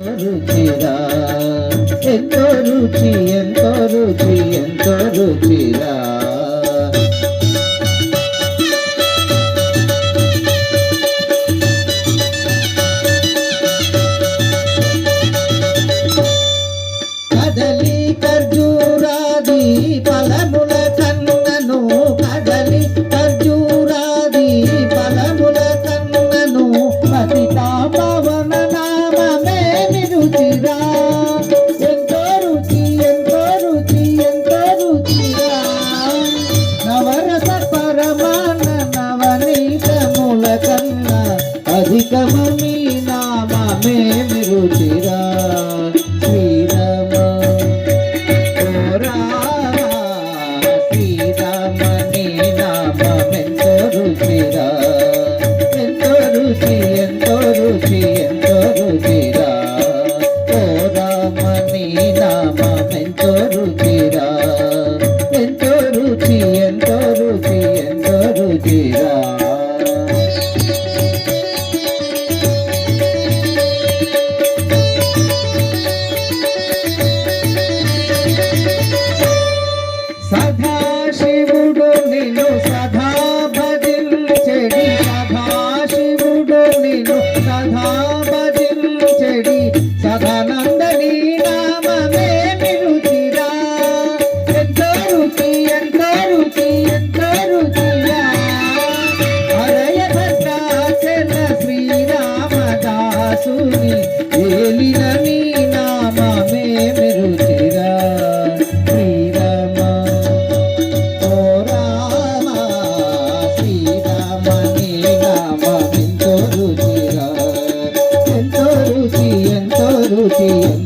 రుచిరా ఎంతో రుచి ఎంతో రుచి ఎంతో రుచిరా అధికము మీ నామమే నిరుచిరా సదా శివుడు సదా భజించెడి. సదా శివుడు నిన్ను సదా భజించెడి. సదానందని నామమే నిరుచిరా ఎంతో రుచి ఎంతో రుచి ఎంతో రుచిరా హరయ భద్రాచల శ్రీరామదాసుని ఏలిన రుచిరా